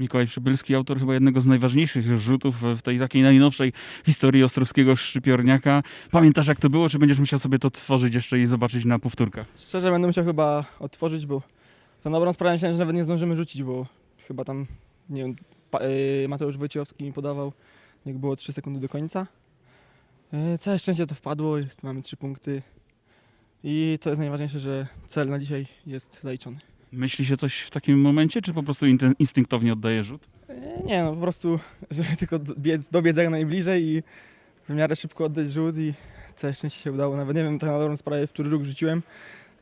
Mikołaj Przybylski, autor chyba jednego z najważniejszych rzutów w tej takiej najnowszej historii ostrowskiego szczypiorniaka. Pamiętasz jak to było, czy będziesz musiał sobie to tworzyć jeszcze i zobaczyć na powtórkach? Szczerze będę musiał chyba otworzyć, bo za dobrą sprawę myślałem, że nawet nie zdążymy rzucić, bo chyba tam, nie wiem, yy, Mateusz Wojciechowski mi podawał, jak było 3 sekundy do końca. Yy, całe szczęście to wpadło, jest, mamy 3 punkty. I to jest najważniejsze, że cel na dzisiaj jest zaliczony. Myśli się coś w takim momencie, czy po prostu instynktownie oddaje rzut? Yy, nie no, po prostu, żeby tylko dobiec, dobiec jak najbliżej i w miarę szybko oddać rzut i całe szczęście się udało. Nawet nie wiem tak na dobrą sprawę, w który róg rzuciłem,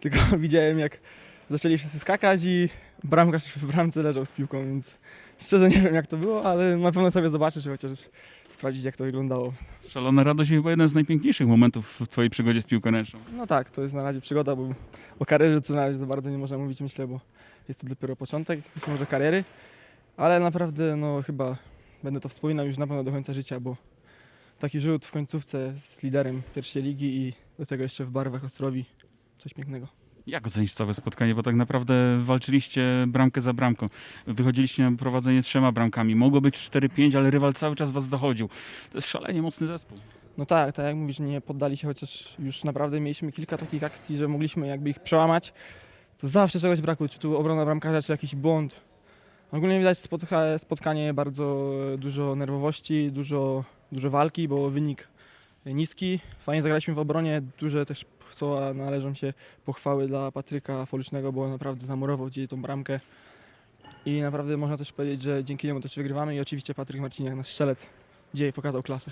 tylko widziałem jak zaczęli wszyscy skakać i bramkarz w bramce leżał z piłką, więc szczerze nie wiem jak to było, ale na pewno sobie zobaczę, czy chociaż sprawdzić jak to wyglądało. Szalona radość i chyba jeden z najpiękniejszych momentów w twojej przygodzie z piłką ręczną. No tak, to jest na razie przygoda, bo o karierze tu na razie za bardzo nie można mówić, myślę, bo jest to dopiero początek być może kariery, ale naprawdę no chyba będę to wspominał już na pewno do końca życia, bo taki rzut w końcówce z liderem pierwszej ligi i do tego jeszcze w barwach Ostrowi, coś pięknego. Jak ocenisz całe spotkanie? Bo tak naprawdę walczyliście bramkę za bramką. Wychodziliście na prowadzenie trzema bramkami. Mogło być 4-5, ale rywal cały czas was dochodził. To jest szalenie mocny zespół. No tak, tak jak mówisz, nie poddali się, chociaż już naprawdę mieliśmy kilka takich akcji, że mogliśmy jakby ich przełamać. To zawsze czegoś brakło, czy tu obrona bramkarza, czy jakiś błąd. Ogólnie widać spotka- spotkanie bardzo dużo nerwowości, dużo, dużo walki, bo wynik niski. Fajnie zagraliśmy w obronie, duże też słowa należą się pochwały dla Patryka Folycznego, bo naprawdę zamurował dzisiaj tą bramkę. I naprawdę można też powiedzieć, że dzięki niemu też wygrywamy i oczywiście Patryk Marciniak, nasz strzelec, dzisiaj pokazał klasę.